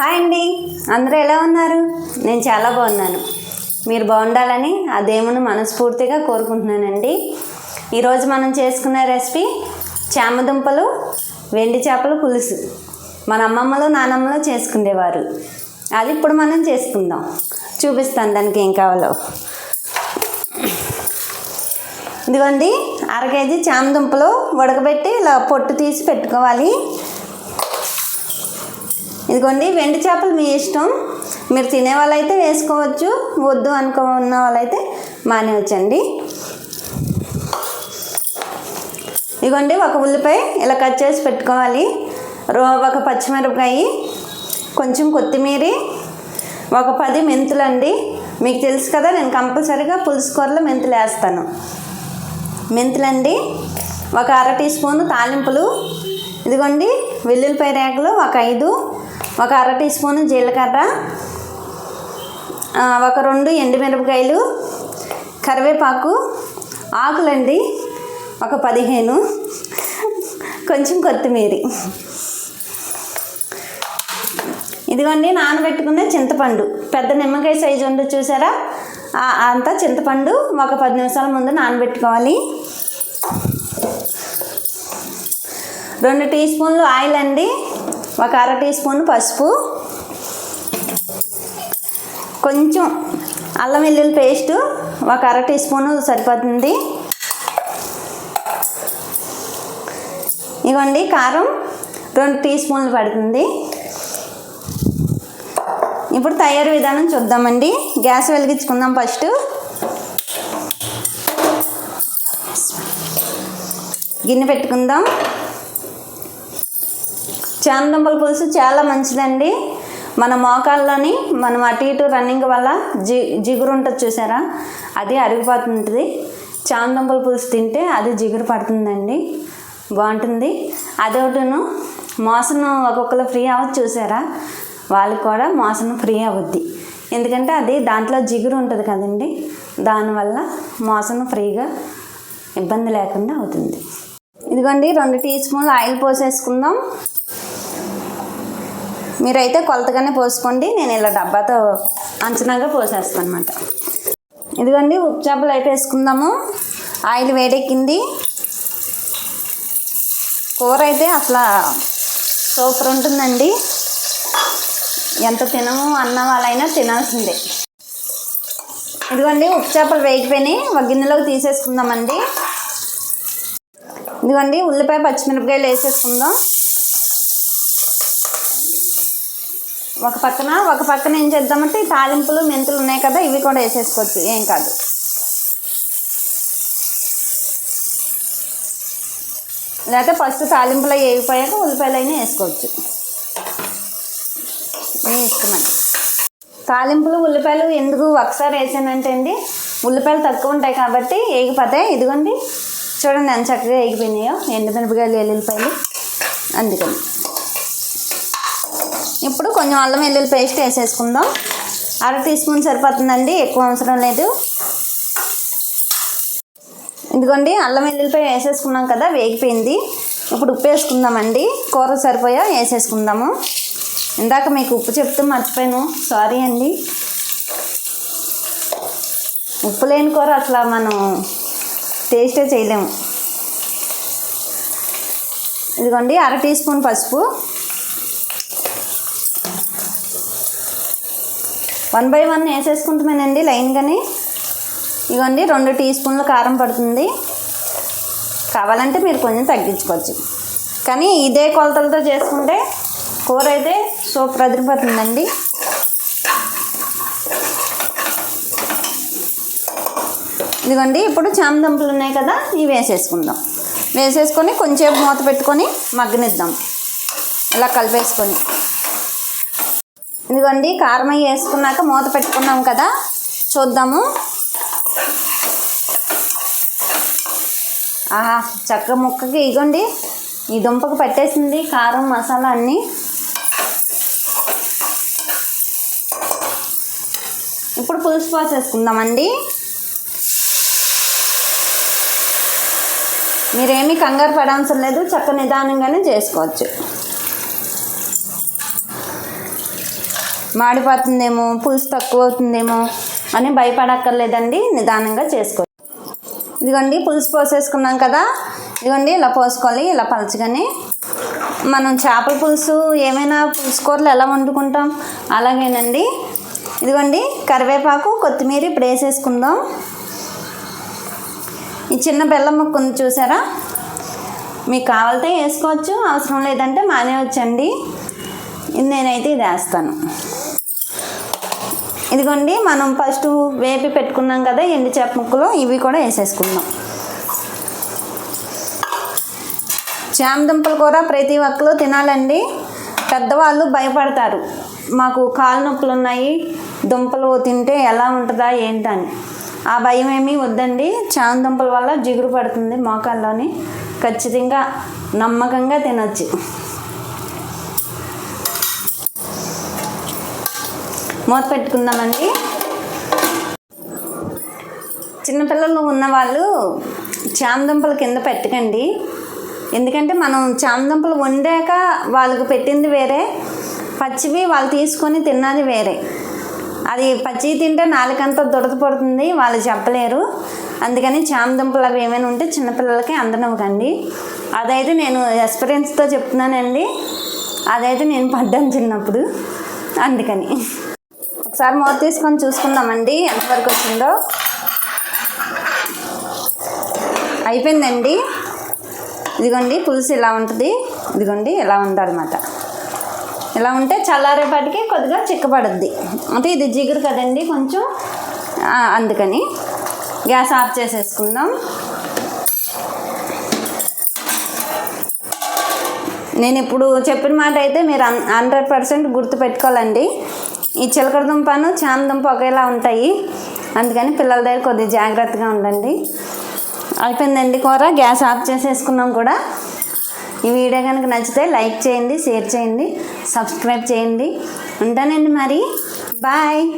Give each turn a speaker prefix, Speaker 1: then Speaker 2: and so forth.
Speaker 1: Hi అండి. అందరూ ఎలా ఉన్నారు? నేను చాలా బాగున్నాను. మీరు బాగుండాలని ఆ దేవుని మనస్ఫూర్తిగా కోరుకుంటున్నానండి. ఈరోజు మనం చేసుకున్న రెసిపీ చామదుంపలు వెండి చేపల పులుసు. మన అమ్మమ్మలు నానమ్మలు చేసుకునేవారు. అది ఇప్పుడు మనం చేసుకుందాం. చూపిస్తాను దానికి ఏం కావాలో. ఇదిగోండి అర కేజీ చామదుంపలు ఉడకబెట్టి ఇలా పొట్టు తీసి పెట్టుకోవాలి. ఇదిగోండి వెండి చేపలు మీ ఇష్టం. మీరు తినే వాళ్ళైతే వేసుకోవచ్చు వద్దు అనుకున్న వాళ్ళైతే మానేవచ్చండి ఇదిగోండి ఒక ఉల్లిపాయ ఇలా కట్ చేసి పెట్టుకోవాలి. రో ఒక పచ్చిమిరపకాయ కొంచెం కొత్తిమీర ఒక పది మెంతులు అండి మీకు తెలుసు కదా నేను కంపల్సరీగా పులుసు కూరలో మెంతులు వేస్తాను. మెంతులండి ఒక అర టీ స్పూన్ తాలింపులు. ఇదిగోండి వెల్లుల్లిపాయ రేకలు ఒక ఐదు. ఒక అర టీ స్పూన్ జీలకర్ర ఒక రెండు ఎండుమిరపకాయలు కరివేపాకు ఆకులండి ఒక పదిహేను కొంచెం కొత్తిమీర. ఇదిగోండి నానబెట్టుకునే చింతపండు. పెద్ద నిమ్మకాయ సైజు ఉండి చూసారా? అంతా చింతపండు ఒక పది నిమిషాల ముందు నానబెట్టుకోవాలి. రెండు టీ స్పూన్లు ఆయిల్ అండి. ఒక అర టీ స్పూన్ పసుపు. కొంచెం అల్లం వెల్లుల్లి పేస్ట్ ఒక అర టీ స్పూన్ సరిపోతుంది. ఇవ్వండి కారం రెండు టీ స్పూన్లు పడుతుంది. ఇప్పుడు తయారీ విధానం చూద్దామండి. గ్యాస్ వెలిగించుకుందాం ఫస్ట్. గిన్నె పెట్టుకుందాం. చామదుంపల పులుసు చాలా మంచిదండి. మన మోకాల్లోని మనం అటు ఇటు రన్నింగ్ వల్ల జి జిగురు ఉంటుంది చూసారా? అది అరిగిపోతుంటుంది. చామదుంపల పులుసు తింటే అది జిగురు పడుతుందండి. బాగుంటుంది. అదొకటిను మోసను ఒక్కొక్కరు ఫ్రీ అవ్వచ్చు చూసారా? వాళ్ళకి కూడా మోసను ఫ్రీ అవుద్ది ఎందుకంటే అది దాంట్లో జిగురు ఉంటుంది కదండి. దానివల్ల మోసను ఫ్రీగా ఇబ్బంది లేకుండా అవుతుంది. ఇదిగోండి రెండు టీ స్పూన్లు ఆయిల్ పోసేసుకుందాం. మీరైతే కొలతగానే పోసుకోండి. నేను ఇలా డబ్బాతో అంచనాగా పోసేస్తాను అనమాట ఇదిగోండి ఉప్పు చేపలు అయితే వేసుకుందాము. ఆయిల్ వేడెక్కింది. కూర అయితే అసలు సూపర్ ఉంటుందండి. ఎంత తినము అన్న వాళ్ళైనా తినాల్సిందే. ఇదిగోండి ఉప్పు చేపలు వేగిపోయినాయి. ఒక గిన్నెలోకి తీసేసుకుందామండి. ఇదిగోండి ఉల్లిపాయ పచ్చిమిరపకాయలు వేసేసుకుందాం. ఒక పక్కన ఒక పక్కన ఏం చేద్దామంటే తాలింపులు మెంతులు ఉన్నాయి కదా ఇవి కూడా వేసేసుకోవచ్చు. ఏం కాదు. లేకపోతే ఫస్ట్ తాలింపులు వేగిపోయాక ఉల్లిపాయలు అయినా వేసుకోవచ్చు. వేసుకున్నాను తాలింపులు ఉల్లిపాయలు ఎందుకు ఒకసారి వేసానంటే అండి ఉల్లిపాయలు తక్కువ ఉంటాయి కాబట్టి వేగిపోతాయి ఇదిగోండి చూడండి ఎంత చక్కగా వేగిపోయినాయో ఎండుమిరపకాయలు ఎల్లుల్లిపాయలు అందుకని. ఇప్పుడు కొంచెం అల్లం వెల్లుల్లి పేస్ట్ వేసేసుకుందాం. అర టీ స్పూన్ సరిపోతుందండి ఎక్కువ అవసరం లేదు. ఇదిగోండి అల్లం వెల్లుల్లిపాయ వేసేసుకున్నాం కదా వేగిపోయింది. ఇప్పుడు ఉప్పు వేసుకుందామండి. కూర సరిపోయా వేసేసుకుందాము. ఇందాక మీకు ఉప్పు చెప్తూ మర్చిపోయాను సారీ అండి. ఉప్పు లేని కూర అట్లా మనం టేస్టే చేయలేము. ఇదిగోండి అర టీ స్పూన్ పసుపు. వన్ బై వన్ వేసేసుకుంటామేనండి లైన్గానే. ఇవ్వండి రెండు టీ స్పూన్లు కారం పడుతుంది. కావాలంటే మీరు కొంచెం తగ్గించుకోవచ్చు. కానీ ఇదే కొలతలతో చేసుకుంటే కూర అయితే సూపర్ అదిరిపోతుందండి. ఇదిగోండి ఇప్పుడు చామదుంపలు ఉన్నాయి కదా ఇవి వేసేసుకుందాం. వేసేసుకొని కొంచెం మూత పెట్టుకొని మగ్గనిద్దాం. ఇలా కలిపేసుకొని. ఇదిగోండి కారం వేసుకున్నాక మూత పెట్టుకున్నాం కదా చూద్దాము. ఆహా చక్క ముక్కకి ఇగోండి ఈ దుంపకు పెట్టేసింది కారం మసాలా అన్నీ. ఇప్పుడు పులుసు పోసేసుకుందామండి. మీరేమీ కంగారు పడాల్సిన లేదు చక్క నిదానంగానే చేసుకోవచ్చు. మాడిపోతుందేమో పులుసు తక్కువ అవుతుందేమో అని భయపడక్కర్లేదండి. నిదానంగా చేసుకో. ఇదిగోండి పులుసు పోసేసుకున్నాం కదా. ఇదిగోండి ఇలా పోసుకోవాలి ఇలా పలచగానే. మనం చేపల పులుసు ఏమైనా పులుసు కూరలు ఎలా వండుకుంటాం? అలాగేనండి. ఇదిగోండి కరివేపాకు కొత్తిమీర ఇప్పుడు వేసేసుకుందాం. ఈ చిన్న బెల్లం ముక్క ఉంది చూసారా? మీకు కావాలితే వేసుకోవచ్చు అవసరం లేదంటే మానేయవచ్చండి నేనైతే ఇది వేస్తాను. ఇదిగోండి మనం ఫస్ట్ వేపి పెట్టుకున్నాం కదా ఎండు చేప ముక్కలు ఇవి కూడా వేసేసుకుందాం. చామదుంపల కూర ప్రతి ఒక్కరు తినాలండి. పెద్దవాళ్ళు భయపడతారు. మాకు కాలు నొప్పులు ఉన్నాయి దుంపలు తింటే ఎలా ఉంటుందా ఏంటని. ఆ భయం ఏమీ వద్దండి. చామదుంపల వల్ల జిగురు పడుతుంది మోకాల్లోని. ఖచ్చితంగా నమ్మకంగా తినొచ్చు. మూత పెట్టుకుందామండి. చిన్నపిల్లలు ఉన్నవాళ్ళు చామదుంపలు కింద పెట్టకండి. ఎందుకంటే మనం చామదుంపలు వండాక వాళ్ళకి పెట్టింది వేరే పచ్చివి వాళ్ళు తీసుకొని తిన్నది వేరే. అది పచ్చి తింటే నాలుకంతా దురద పడుతుంది వాళ్ళు చెప్పలేరు. అందుకని చామదుంపలు అవి ఏమైనా ఉంటే చిన్నపిల్లలకి అందనివ్వకండి. అదైతే నేను ఎక్స్పీరియన్స్తో చెప్తున్నానండి. అదైతే నేను పడ్డాను చిన్నప్పుడు. అందుకని. ఒకసారి మూత తీసుకొని చూసుకుందామండి. ఎంతవరకు వచ్చిందో. అయిపోయిందండి. ఇదిగోండి పులుసు ఇలా ఉంటుంది. ఇదిగోండి ఇలా ఉందన్నమాట. ఇలా ఉంటే చల్లారేపాటికి కొద్దిగా చిక్కబడుద్ది అంటే ఇది జిగురు కదండి కొంచెం. అందుకని గ్యాస్ ఆఫ్ చేసేసుకుందాం. నేను ఇప్పుడు చెప్పిన మాట అయితే మీరు హండ్రెడ్ పర్సెంట్ గుర్తుపెట్టుకోవాలండి. ఈ చిలకడ దుంపను చామదుంప ఒకేలా ఉంటాయి. అందుకని పిల్లల దగ్గర కొద్దిగా జాగ్రత్తగా ఉండండి. అయిపోయిందండి కూర గ్యాస్ ఆఫ్ చేసేసుకున్నాం కూడా. ఈ వీడియో కనుక నచ్చితే లైక్ చేయండి షేర్ చేయండి సబ్స్క్రైబ్ చేయండి. ఉంటానండి మరి. బాయ్.